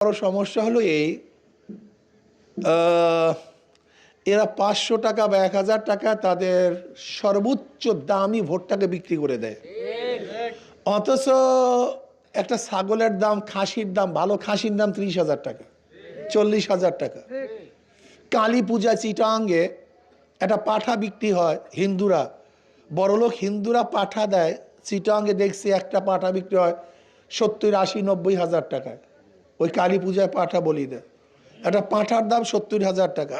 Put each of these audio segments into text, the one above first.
বড় সমস্যা হলো এই এরা পাঁচশো টাকা বা এক হাজার টাকা তাদের সর্বোচ্চ দামি ভোটটাকে বিক্রি করে দেয়। অথচ একটা ছাগলের দাম, খাসির দাম, ভালো খাসির দাম ত্রিশ হাজার টাকা, চল্লিশ হাজার টাকা। কালী পূজা চিটাঙ্গে একটা পাঠা বিক্রি হয় হিন্দুরা। বড়লোক হিন্দুরা পাঠা দেয়, চিটাঙ্গে দেখছি একটা পাঠা বিক্রি হয় সত্তর আশি নব্বই হাজার টাকায়। ওই কালী পূজায় পাঠা বলি দেয় একটা পাঁঠার দাম সত্তর হাজার টাকা।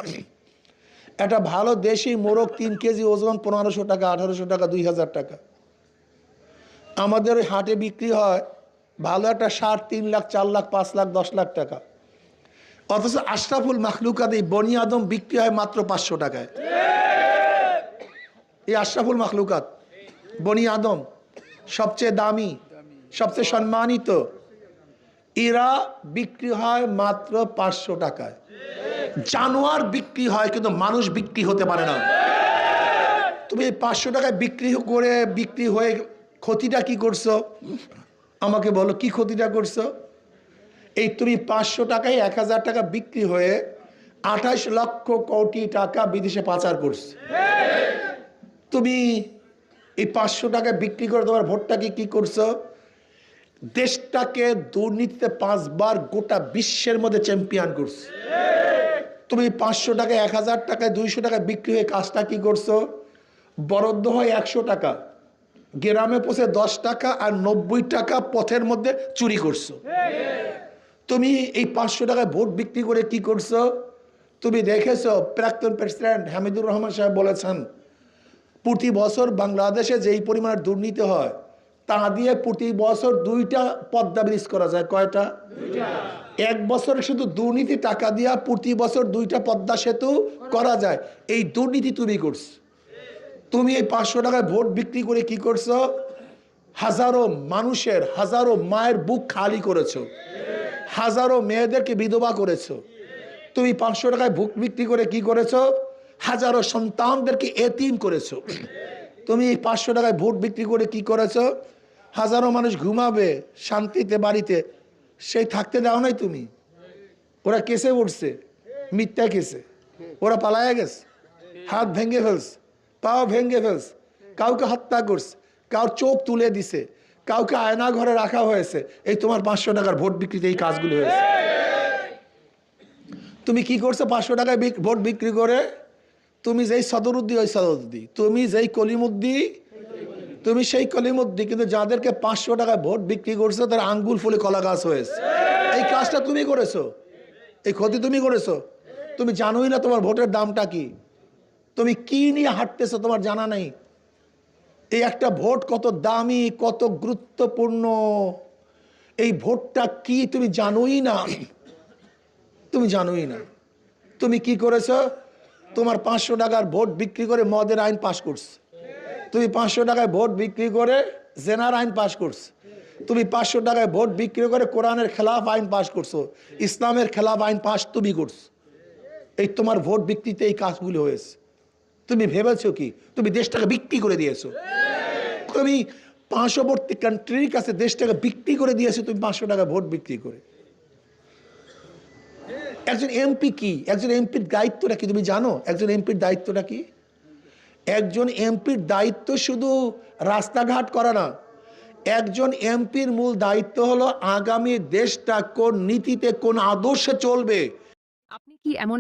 একটা ভালো দেশি মোরগ তিন কেজি ওজন পনেরোশো টাকা, আঠারোশো টাকা, দুই হাজার টাকা। আমাদের ওই হাটে বিক্রি হয় ভালো একটা সার তিন লাখ, চার লাখ, পাঁচ লাখ, দশ লাখ টাকা। অথচ আশরাফুল মাখলুকাত এই বনি আদম বিক্রি হয় মাত্র পাঁচশো টাকায়। এই আশরাফুল মাখলুকাত, বনি আদম সবচেয়ে দামি, সবচেয়ে সম্মানিত এরা বিক্রি হয় মাত্র পাঁচশো টাকায়। জানোয়ার বিক্রি হয়, কিন্তু মানুষ বিক্রি হতে পারে না। তুমি এই পাঁচশো টাকায় বিক্রি করে বিক্রি হয়ে ক্ষতিটা কি করছ? আমাকে বলো, কি ক্ষতিটা করছ? এই তুমি পাঁচশো টাকায় এক হাজার টাকা বিক্রি হয়ে আঠাশ লক্ষ কোটি টাকা বিদেশে পাচার করছ। তুমি এই পাঁচশো টাকা বিক্রি করে তোমার ভোটটাকে কি করছ? দেশটাকে দুর্নীতিতে পাঁচবার গোটা বিশ্বের মধ্যে চ্যাম্পিয়ন করছে। তুমি পাঁচশো টাকা এক হাজার টাকায়, দুইশো টাকা বিক্রি হয়ে কাজটা কি করছ? বরাদ্দ হয় একশো টাকা, গ্রামে পৌঁছে দশ টাকা আর নব্বই টাকা পথের মধ্যে চুরি করছ। তুমি এই পাঁচশো টাকায় ভোট বিক্রি করে কি করছ? তুমি দেখেছ, প্রাক্তন প্রেসিডেন্ট হামিদুর রহমান সাহেব বলেছেন, প্রতি বছর বাংলাদেশে যেই পরিমাণের দুর্নীতি হয় তা দিয়ে প্রতি বছর দুইটা পদ্মা ব্রিজ করা যায়। কয়টা? এক বছরে শুধু দুর্নীতি টাকা দিয়া প্রতি বছর দুইটা পদ্মা সেতু করা যায়। এই দুর্নীতি তুমি করছ। তুমি এই পাঁচশো টাকায় ভোট বিক্রি করে কি করছ? হাজারো মানুষের, হাজারো মায়ের বুক খালি করেছ। হাজারো মেয়েদেরকে বিধবা করেছ। তুমি পাঁচশো টাকায় ভোট বিক্রি করে কি করেছ? হাজারো সন্তানদেরকে এতিম করেছ। তুমি এই পাঁচশো টাকায় ভোট বিক্রি করে কি করেছ? হাজারো মানুষ ঘুমাবে শান্তিতে বাড়িতে, সেই থাকতে দাও নাই তুমি। ওরা কেসে উঠছে, মিথ্যা কেসে ওরা পালায়া গেছে, হাত ভেঙে ফেলছে, পাও ভেঙে ফেলছে, কাউকে হত্যা করছে কার চোখ তুলে দিছে, কাউকে আয়না ঘরে রাখা হয়েছে। এই তোমার পাঁচশো টাকার ভোট বিক্রিতে এই কাজগুলো হয়েছে। তুমি কি করছ পাঁচশো টাকায় ভোট বিক্রি করে? তুমি যেই সদরুদ্দি ওই সদরুদ্দি তুমি যেই কলিমুদ্দি তুমি সেই কলিমুদ্দি, কিন্তু যাদেরকে পাঁচশো টাকায় ভোট বিক্রি করছ, তার আঙ্গুল ফুলে কলা গাছ হয়েছে। এই কাজটা তুমি করেছ? এই ক্ষতি তুমি করেছ? তুমি জানোই না তোমার ভোটের দামটা কি। তুমি কি নিয়ে হাঁটতেছো তোমার জানা নেই। এই একটা ভোট কত দামি, কত গুরুত্বপূর্ণ। এই ভোটটা কি তুমি জানোই না। তুমি জানোই না। তুমি কি করেছ? তোমার পাঁচশো টাকার ভোট বিক্রি করে মদের আইন পাশ করছ। তুমি পাঁচশো টাকায় ভোট বিক্রি করে জেনার আইন পাশ করছ। তুমি পাঁচশো টাকায় ভোট বিক্রি করে কোরআনের খেলাফ আইন পাশ করছ। ইসলামের খেলাফ আইন পাশ তুমি করছ। এই তোমার ভোট বিক্রিতে এই কাজগুলো হয়েছে। তুমি ভেবেছো কি? তুমি দেশটাকে বিক্রি করে দিয়েছ। তুমি পার্শ্ববর্তী কান্ট্রির কাছে দেশটাকে বিক্রি করে দিয়েছ, তুমি পাঁচশো টাকা ভোট বিক্রি করে। একজন এমপি কি? একজন এমপির দায়িত্বটা কি? তুমি জানো? একজন এমপির দায়িত্বটা কি? একজন এমপির দায়িত্ব শুধু রাস্তাঘাট করা না, একজন এমপির মূল দায়িত্ব হলো আগামী দেশটা কোন নীতিতে, কোন আদর্শে চলবে। আপনি কি এমন